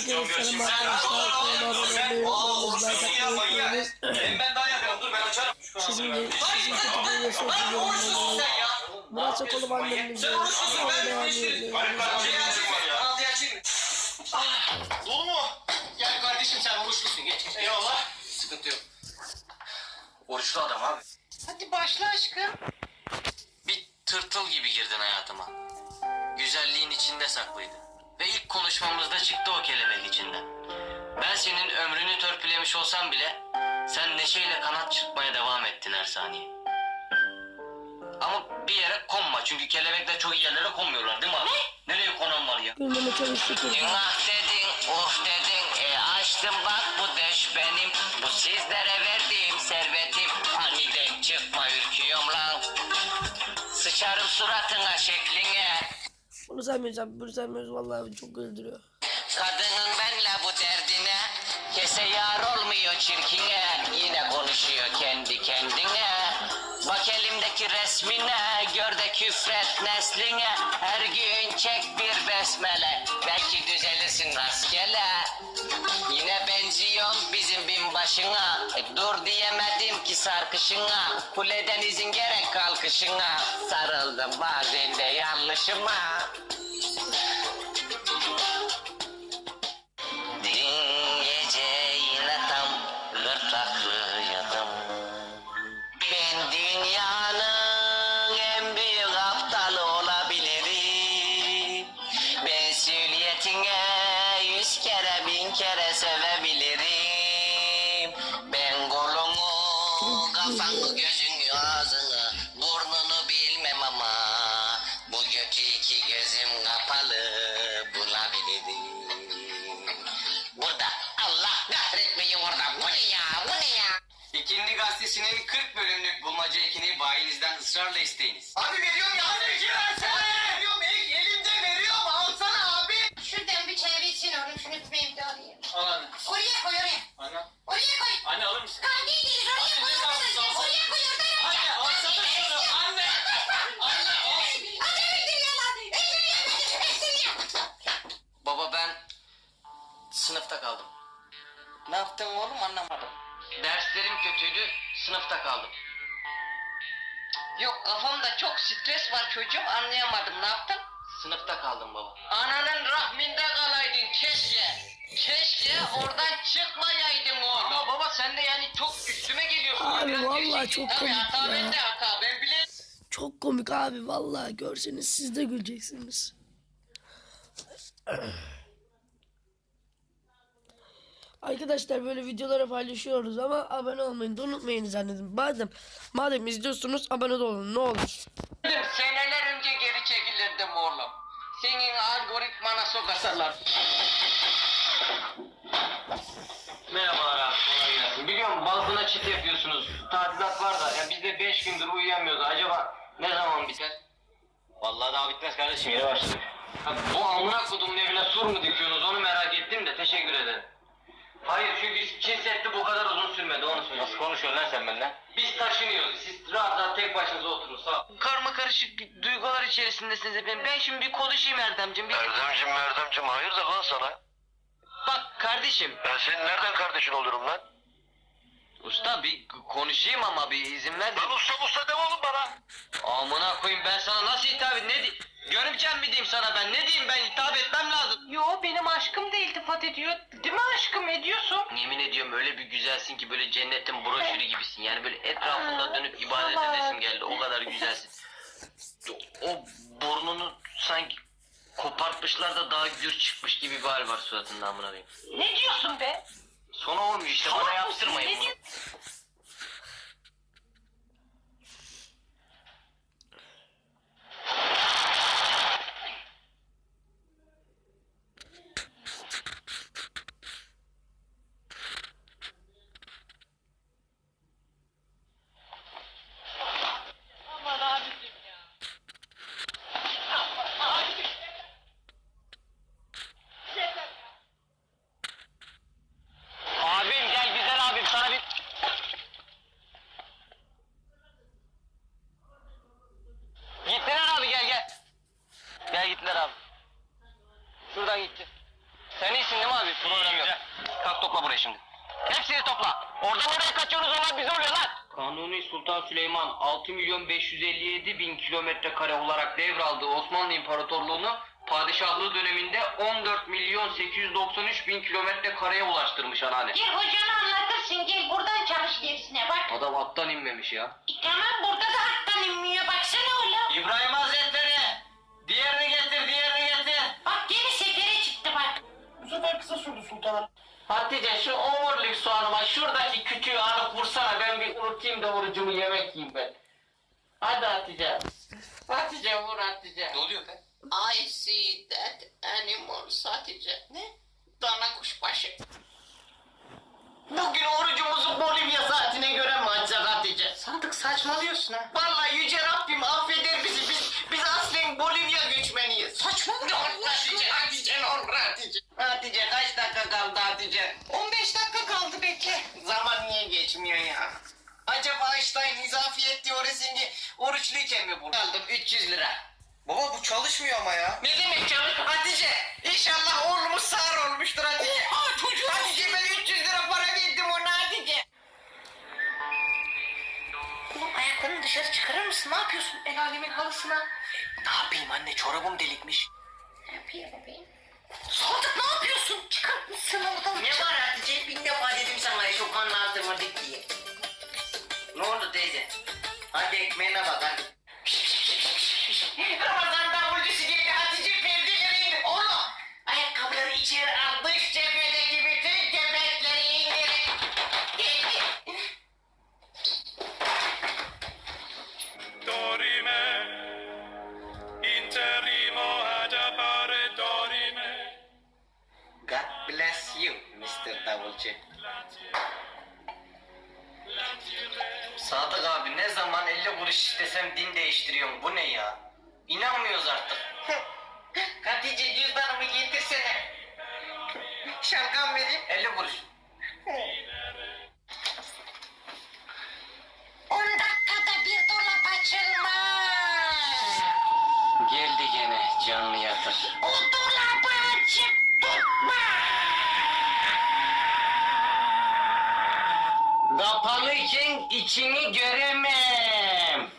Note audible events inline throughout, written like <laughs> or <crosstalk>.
Sen arkadaşlar. Kanalıma abone olmayı, unutmayınız. Ben daha yapıyorum. Dur ben açarım. Sizin de sizin kötü bir yasa okuyorum. Murat Sokolum annemizin. Dolu mu? Gel kardeşim sen oruçlusun geç. Eyvallah. Sıkıntı yok. Oruçlu adam abi. Hadi başla aşkım. Bir tırtıl gibi girdin hayatıma. Güzelliğin içinde saklıydı. Ve ilk konuşmamızda çıktı o kelebek içinden. Ben senin ömrünü törpülemiş olsam bile sen neşeyle kanat çırpmaya devam ettin her saniye. Ama bir yere konma çünkü kelebekler çok iyi yerlere konmuyorlar değil mi abi? Nereye konan var ya? Çalıştık. Ah dedin, of dedin, e açtım bak bu deş benim. Bu sizlere verdiğim servetim. Aniden çıkma ürküyorum lan. Sıçarım suratına şekline. Bunu abi. Bunu saymıyoruz. Vallahi çok güldürüyor. Kadının benle bu derdine Kese yar olmuyor çirkine Yine konuşuyor kendi kendine Bak elimdeki resmine Gör de küfret nesline. Her gün çek bir besmele. Belki düzelirsin rastgele. Yine benziyorsun bizim binbaşına e, Dur diyemedim ki sarkışına. Kuleden izin gerek kalkışına. Sarıldım bazen de yanlışıma ısrarla isteyiniz. Abi veriyorum ya. Abi iki versene. Veriyorum el, elimde veriyorum. Alsana abi. Şuradan bir çay için oğlum şunu tutmayayım da alayım. Al anne. Oraya koy oraya. Anne. Oraya koy. Anne alır mısın? Kalbi gelir oraya koy. Anne, Oraya koy. Oraya koy Anne alsana şunu. Anne. Anne al. Hadi öldür ya lan. Öldür ya. Öldür ya. Baba ben sınıfta kaldım. Ne yaptın oğlum anlamadım. Derslerim kötüydü sınıfta kaldım. Yok kafamda çok stres var çocuğum anlayamadım ne yaptın? Sınıfta kaldım baba. Ananın rahminde kalaydın keşke. Keşke oradan çıkmayaydın oğlum. Ama baba sen de yani çok üstüme geliyorsun. Abi Biraz vallahi çok Tabii komik hata ya. bende hata ben bile. Çok komik abi. Vallahi görseniz siz de güleceksiniz. Arkadaşlar böyle videoları paylaşıyoruz ama abone olmayı da unutmayın zannedin. Madem madem izliyorsunuz abone de olun ne olur. Seneler önce geri çekilirdim oğlum. Senin algoritmana sokarlar. Merhabalar abi kolay gelsin. Biliyorum balkona çit yapıyorsunuz. Tadilat var da yani biz de 5 gündür uyuyamıyoruz. Acaba ne zaman biter? Vallahi daha bitmez kardeşim yeni başladık. Ha, bu amına kodumun evine sur mu dikiyorsunuz onu merak ettim de teşekkür ederim. Hayır çünkü çin setti bu kadar uzun sürmedi onu söyleyeyim. Nasıl konuşuyorsun lan sen benimle? Biz taşınıyoruz. Siz rahat rahat tek başınıza oturun sağ ol. Karma karışık duygular içerisindesiniz efendim. Ben şimdi bir konuşayım Erdemciğim. Bir... Erdemcim Erdemcim hayırdır lan sana? Bak kardeşim. Ben senin nereden kardeşin olurum lan? Usta bir konuşayım ama bir izin ver de. Lan usta usta deme oğlum bana. Amına koyayım ben sana nasıl hitap edeyim? Ne di Görümcem mi diyeyim sana ben? Ne diyeyim ben? Hitap etmem lazım. Yo benim aşkım da iltifat ediyor. Değil mi aşkım ediyorsun? Yemin ediyorum öyle bir güzelsin ki böyle cennetin broşürü gibisin. Yani böyle etrafında Aa, dönüp ibadet salak. edesim geldi. O kadar güzelsin. O burnunu sanki kopartmışlar da daha gür çıkmış gibi bir hal var suratında amına koyayım. Ne diyorsun be? Sonra olmuyor işte bana Salak mısın? yaptırmayın Ne bunu. diyorsun? Aman abicim ya. Aman abicim. Yeter ya. Abim gel güzel abim sana bir... Gittiler abi gel gel. Gel gittiler abi. Şuradan gitti. Sen Problem yok. Kalk topla burayı şimdi. Hepsini topla. Oradan oraya kaçıyorsunuz olan bize oluyor lan. Kanuni Sultan Süleyman 6 milyon 557 bin kilometre kare olarak devraldığı Osmanlı İmparatorluğunu padişahlığı döneminde 14 milyon 893 bin kilometre kareye ulaştırmış anneanne. Gel hocana anlatırsın gel buradan çalış gerisine bak. Adam attan inmemiş ya. E, tamam burada da hattan inmiyor baksana oğlum. İbrahim Hazretleri. Hatice şu omurilik soğanıma şuradaki kütüğü alıp vursana ben bir unutayım da orucumu yemek yiyeyim ben. Hadi Hatice. Hatice vur Hatice. Ne oluyor be? I see that animal Hatice. Ne? Dana kuşbaşı. Bugün orucumuzu Bolivya saatine göre mi açacak Hatice? Sadık saçmalıyorsun ha. Vallahi yüce Rabbim affeder bizi. Biz, biz aslen Bolivya göçmeniyiz. Saçmalama Allah Hatice, Hatice ne olur Hatice. Hatice kaç dakika kaldı Hatice? 15 dakika kaldı bekle. Zaman niye geçmiyor ya? Acaba Einstein izafiyet teorisini oruçluyken mi buldu? Aldım 300 lira. Baba bu çalışmıyor ama ya. Ne demek canım? Hatice inşallah oğlumuz sağır olmuştur Hatice. Aa çocuğum. Hatice ben 300 lira para verdim ona Hatice. Oğlum ayaklarını dışarı çıkarır mısın? Ne yapıyorsun el alemin halısına? Ne yapayım anne çorabım delikmiş. Ne yapıyor bebeğim? Sadık ne yapıyorsun? Çıkar mısın oradan? Ne var Hatice? Bin defa dedim sana şu kanla attırmadık diye. Ne oldu teyze? Hadi ekmeğine bak hadi. Ramazan Sadık abi ne zaman 50 kuruş istesem din değiştiriyorum. Bu ne ya? İnanmıyoruz artık. <laughs> Hatice cüzdanımı getirsene. Şalgam vereyim. 50 kuruş. Kapalıyken içini göremem.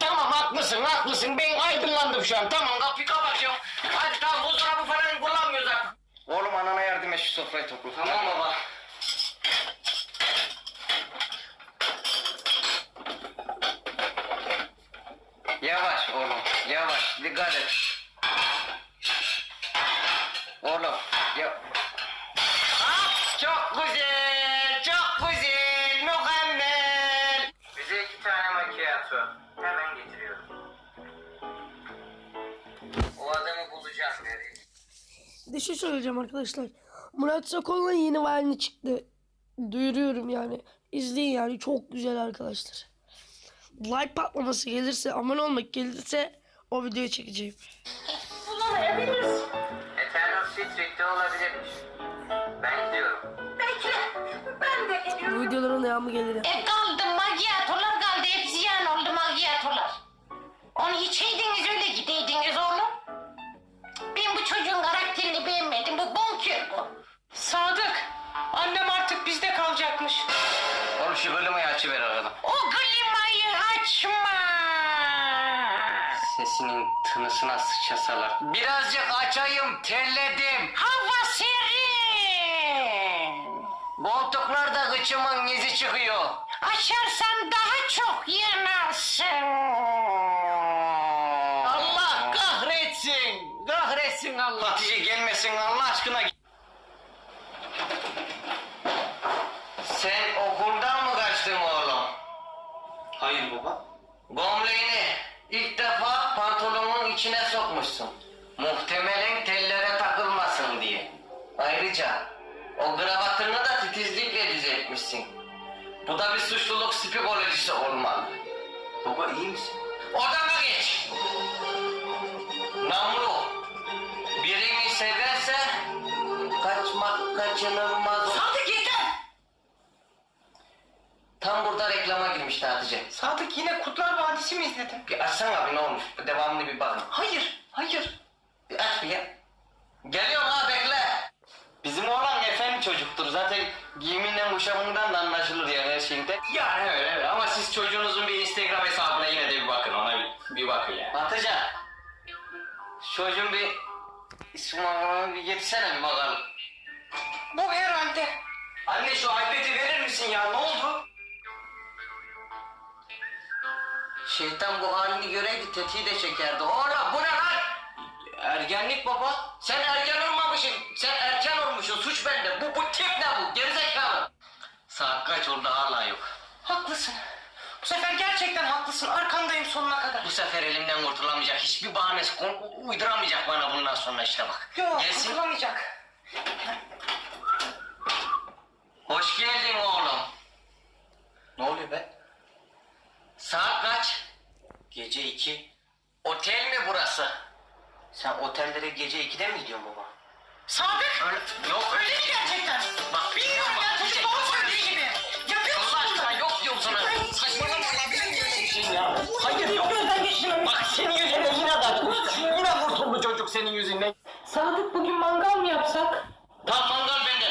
Tamam haklısın haklısın ben aydınlandım şu an. Tamam kapıyı kapatıyorum. Hadi tamam buzdolabı falan kullanmıyoruz artık. Oğlum anana yardım et şu sofrayı topla. Tamam baba. Yavaş oğlum yavaş dikkat et. Bir şey söyleyeceğim arkadaşlar. Murat Sakol'un yeni Vine'i çıktı. Duyuruyorum yani. İzleyin yani çok güzel arkadaşlar. Like patlaması gelirse, abone olmak gelirse o videoyu çekeceğim. Bulamayabiliriz. Eternal Street'te olabilirmiş. Ben gidiyorum. Bekle. Ben de Bu geliyorum. videoların devamı gelir. E kaldı magyatolar kaldı. Hep ziyan oldu magyatolar. Onu içeydiniz öyle gideydiniz Sesinin tınısına sıçasalar. Birazcık açayım, terledim. Hava serin. Koltuklarda gıçımın izi çıkıyor. Açarsan daha çok yanarsın. Allah kahretsin. Kahretsin Allah. Hatice gelmesin Allah aşkına. Sen okuldan mı kaçtın oğlum? Hayır baba. Gömleğini ilk defa o kravatını da titizlikle düzeltmişsin. Bu da bir suçluluk psikolojisi olmalı. Baba iyi misin? Odama geç. Namlu. Birini severse kaçmak kaçınılmaz. Sadık yeter! Tam burada reklama girmişti Hatice. Sadık yine Kutlar Vadisi mi izledin? Bir açsana abi ne olmuş? Devamını bir bakın. Hayır, hayır. Bir aç bir ya. Geliyorum ha bekle. Zaten giyiminden kuşamından da anlaşılır yani her şeyinde. Yani öyle öyle ama siz çocuğunuzun bir Instagram hesabına yine de bir bakın ona bir, bir bakın yani. Atacan. Çocuğun bir ismini bir getirsene bir bakalım. Bu herhalde. Anne şu iPad'i verir misin ya ne oldu? Şeytan bu halini göreydi tetiği de çekerdi. Oğlum bu ne lan? Ergenlik baba. Sen ergen olmamışsın. Sen erken olmuşsun. Suç bende. Bu, bu tip ne bu? Gerizekalı. Saat kaç oldu hala yok. Haklısın. Bu sefer gerçekten haklısın. Arkandayım sonuna kadar. Bu sefer elimden kurtulamayacak. Hiçbir bahanesi kon- uyduramayacak bana bundan sonra işte bak. Yok Gelsin. kurtulamayacak. Hoş geldin oğlum. Ne oluyor be? Saat kaç? Gece iki. Otel mi burası? Sen otellere gece 2'de mi gidiyorsun baba? Sadık. Öyle, yok Öyle mi gerçekten? Bak Bilmiyorum ya çocuk doğru söylediği gibi. Yapıyor musun Allah aşkına yok diyorum sana. Saçmalama la bilmiyorum bir şey ya. Hayır yok. Gözden geçirmem. Bak senin yüzünden yine de yine kurtuldu çocuk senin yüzünden. Sadık bugün mangal mı yapsak? Tam mangal bende.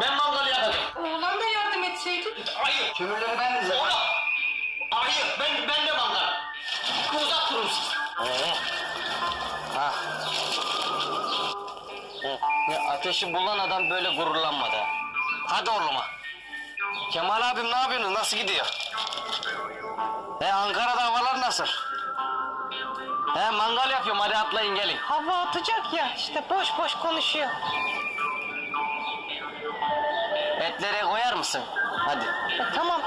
Ben mangal yapacağım. Oğlan da yardım etseydi. Hayır. Kömürleri ben de Oğlum. Hayır ben, ben de mangal. Uzak durun siz. Ha. Ya ateşi bulan adam böyle gururlanmadı. Hadi oğluma. Kemal abim ne yapıyorsunuz? Nasıl gidiyor? He Ankara'da havalar nasıl? He mangal yapıyorum hadi atlayın gelin. Hava atacak ya işte boş boş konuşuyor. Etleri koyar mısın? Hadi. E, tamam.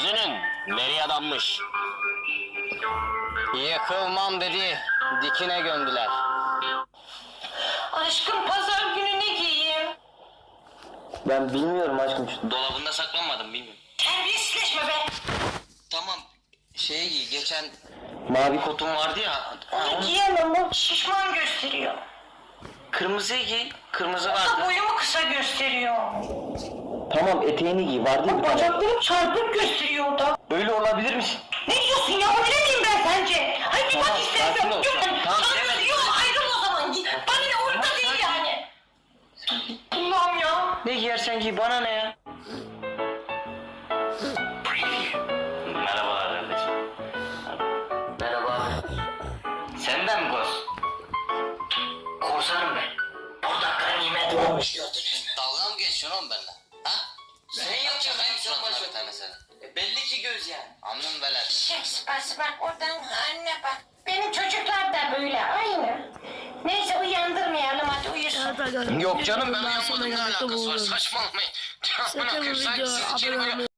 Sözünün nereye adammış? Yıkılmam dedi. Dikine gömdüler. Aşkım pazar günü ne giyeyim? Ben bilmiyorum aşkım. Dolabında saklanmadım bilmiyorum. Terbiyesizleşme be. Tamam. Şeye giy geçen mavi kotum vardı ya. Onu- Giyemem o şişman gösteriyor. Kırmızıyı giy. Kırmızı Da vardı. boyumu kısa gösteriyor. Tamam eteğini giy. Vardı ya bir tane. Bacaklarım çarpık gösteriyor da. Öyle olabilir misin? Ne diyorsun ya? Öyle miyim ben sence? Hadi bir Tamam, bak istersen. Yok, Tamam, sana diyorum ayrıl o zaman. Git. Bana ne orada değil yani. Allah'ım ya. Ne giyersen giy bana ne ya? Merhaba kardeşim. Merhaba. Senden mi koz? Korsanım ben. Burada ganimet olmuş Dalga mı geçiyorsun oğlum benimle? Bak oradan anne bak. Benim çocuklar da böyle aynı. Neyse uyandırmayalım hadi uyusun. Yok canım ben uyanmadım ne alakası var saçmalamayın. Sakın bu videoya abone olmayı